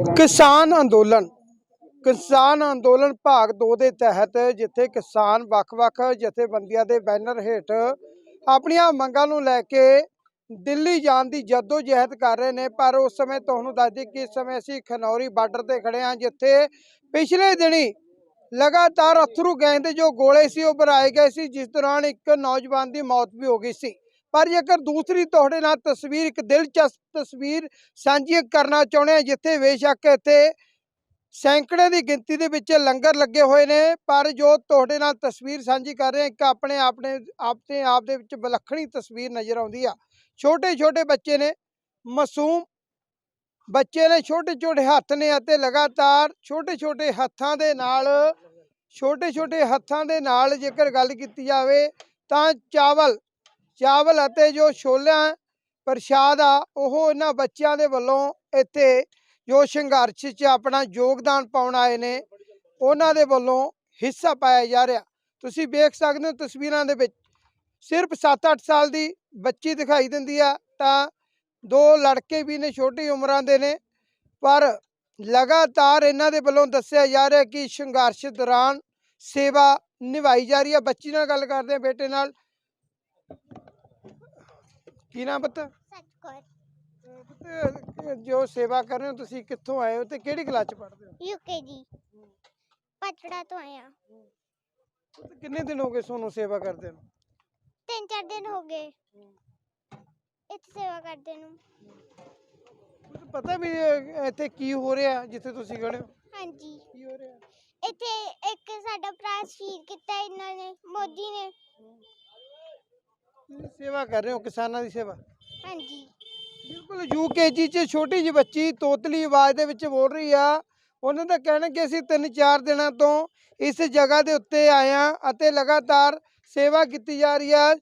ਕਿਸਾਨ ਅੰਦੋਲਨ ਕਿਸਾਨ ਅੰਦੋਲਨ ਭਾਗ 2 ਦੇ ਤਹਿਤ ਜਿੱਥੇ ਕਿਸਾਨ ਵੱਖ-ਵੱਖ ਜਥੇਬੰਦੀਆਂ ਦੇ ਬੈਨਰ ਹੇਠ ਆਪਣੀਆਂ ਮੰਗਾਂ ਨੂੰ ਲੈ ਕੇ ਦਿੱਲੀ ਜਾਣ ਦੀ ਜਹਿਦ ਕਰ ਰਹੇ ਨੇ, ਪਰ ਉਸ ਸਮੇਂ ਤੁਹਾਨੂੰ ਦੱਸ ਦਈਏ ਕਿ ਇਸ ਸਮੇਂ ਅਸੀਂ ਖਨੌਰੀ ਬਾਰਡਰ ਤੇ ਖੜੇ ਹਾਂ, ਜਿੱਥੇ ਪਿਛਲੇ ਦਿਨੀ ਲਗਾਤਾਰ ਅਥਰੂ ਗੈਸ ਦੇ ਜੋ ਗੋਲੇ ਸੀ, ਉਹ ਭਰਾਏ ਗਏ ਸੀ, ਜਿਸ ਦੌਰਾਨ ਇੱਕ ਨੌਜਵਾਨ ਦੀ ਮੌਤ ਵੀ ਹੋ ਗਈ ਸੀ। ਪਰ ਜੇਕਰ ਦੂਸਰੀ ਤੁਹਾਡੇ ਨਾਲ ਤਸਵੀਰ, ਇੱਕ ਦਿਲਚਸਪ ਤਸਵੀਰ ਸਾਂਝੀ ਕਰਨਾ ਚਾਹੁੰਦੇ ਹਾਂ, ਜਿੱਥੇ ਬੇਸ਼ੱਕ ਇੱਥੇ ਸੈਂਕੜੇ ਦੀ ਗਿਣਤੀ ਦੇ ਵਿੱਚ ਲੰਗਰ ਲੱਗੇ ਹੋਏ ਨੇ, ਪਰ ਜੋ ਤੁਹਾਡੇ ਨਾਲ ਤਸਵੀਰ ਸਾਂਝੀ ਕਰ ਰਹੇ ਇੱਕ ਆਪਣੇ ਆਪਣੇ ਆਪਣੇ ਆਪ ਦੇ ਵਿੱਚ ਵਿਲੱਖਣੀ ਤਸਵੀਰ ਨਜ਼ਰ ਆਉਂਦੀ ਆ। ਛੋਟੇ ਛੋਟੇ ਬੱਚੇ ਨੇ, ਮਾਸੂਮ ਬੱਚੇ ਨੇ ਛੋਟੇ ਛੋਟੇ ਹੱਥ ਨੇ ਅਤੇ ਲਗਾਤਾਰ ਛੋਟੇ ਛੋਟੇ ਹੱਥਾਂ ਦੇ ਨਾਲ ਛੋਟੇ ਛੋਟੇ ਹੱਥਾਂ ਦੇ ਨਾਲ ਜੇਕਰ ਗੱਲ ਕੀਤੀ ਜਾਵੇ, ਤਾਂ ਚਾਵਲ ਚਾਵਲ ਅਤੇ ਜੋ ਛੋਲਿਆਂ, ਪ੍ਰਸ਼ਾਦ ਆ, ਉਹ ਇਹਨਾਂ ਬੱਚਿਆਂ ਦੇ ਵੱਲੋਂ ਇੱਥੇ ਜੋ ਸੰਘਰਸ਼ 'ਚ ਆਪਣਾ ਯੋਗਦਾਨ ਪਾਉਣ ਆਏ ਨੇ, ਉਹਨਾਂ ਦੇ ਵੱਲੋਂ ਹਿੱਸਾ ਪਾਇਆ ਜਾ ਰਿਹਾ। ਤੁਸੀਂ ਵੇਖ ਸਕਦੇ ਹੋ ਤਸਵੀਰਾਂ ਦੇ ਵਿੱਚ, ਸਿਰਫ 7-8 ਸਾਲ ਦੀ ਬੱਚੀ ਦਿਖਾਈ ਦਿੰਦੀ ਆ, ਤਾਂ ਦੋ ਲੜਕੇ ਵੀ ਨੇ ਛੋਟੀ ਉਮਰਾਂ ਦੇ ਨੇ, ਪਰ ਲਗਾਤਾਰ ਇਹਨਾਂ ਦੇ ਵੱਲੋਂ ਦੱਸਿਆ ਜਾ ਰਿਹਾ ਕਿ ਸੰਘਰਸ਼ ਦੌਰਾਨ ਸੇਵਾ ਨਿਭਾਈ ਜਾ ਰਹੀ ਹੈ ਬੱਚੀ ਨਾਲ ਗੱਲ ਕਰਦੇ ਆ ਬੇਟੇ ਨਾਲ। ਕੀ ਨਾਮ ਪਤਾ? ਸਤਕੋਰ ਪੁੱਤ ਜੋ ਸੇਵਾ ਕਰ ਰਹੇ ਹੋ ਤੁਸੀਂ ਕਿੱਥੋਂ ਆਏ ਹੋ ਤੇ ਕਿਹੜੀ ਕਲਾਸ ਚ ਪੜ੍ਹਦੇ ਹੋ? ਯੂਕੇਜੀ ਪਟੜਾ ਤੋਂ ਆਇਆ ਪੁੱਤ ਕਿੰਨੇ ਦਿਨ ਹੋ ਗਏ ਤੁਹਾਨੂੰ ਸੇਵਾ ਕਰਦੇ ਨੂੰ? ਤਿੰਨ ਚਾਰ ਦਿਨ ਹੋ ਗਏ। ਇੱਥੇ ਸੇਵਾ ਕਰਦੇ ਨੂੰ। ਪੁੱਤ ਪਤਾ ਵੀ ਇਹ ਇੱਥੇ ਕੀ ਹੋ ਰਿਹਾ ਜਿੱਥੇ ਤੁਸੀਂ ਖੜੇ ਹੋ? ਹਾਂਜੀ। ਕੀ ਹੋ ਰਿਹਾ? ਇੱਥੇ ਇੱਕ ਸਾਡਾ ਭਰਾ ਸ਼ਹੀਦ ਕੀਤਾ ਇਹਨਾਂ ਨੇ ਮੋਦੀ ਨੇ। ਤੁਸੀਂ ਸੇਵਾ ਕਰ ਰਹੇ ਹੋ ਕਿਸਾਨਾਂ ਦੀ ਸੇਵਾ? ਹਾਂਜੀ। ਬਿਲਕੁਲ ਯੂਕੇਜੀ ਚ ਛੋਟੀ ਜਿਹੀ ਬੱਚੀ ਤੋਤਲੀ ਆਵਾਜ਼ ਦੇ ਵਿੱਚ ਬੋਲ ਰਹੀ ਆ। ਉਹਨਾਂ ਦਾ ਕਹਿਣਾ ਕਿ ਅਸੀਂ ਤਿੰਨ ਚਾਰ ਦਿਨਾਂ ਤੋਂ ਇਸ ਜਗ੍ਹਾ ਦੇ ਉੱਤੇ ਆਏ ਹਾਂ ਅਤੇ ਲਗਾਤਾਰ ਸੇਵਾ ਕੀਤੀ ਜਾ ਰਹੀ ਆ।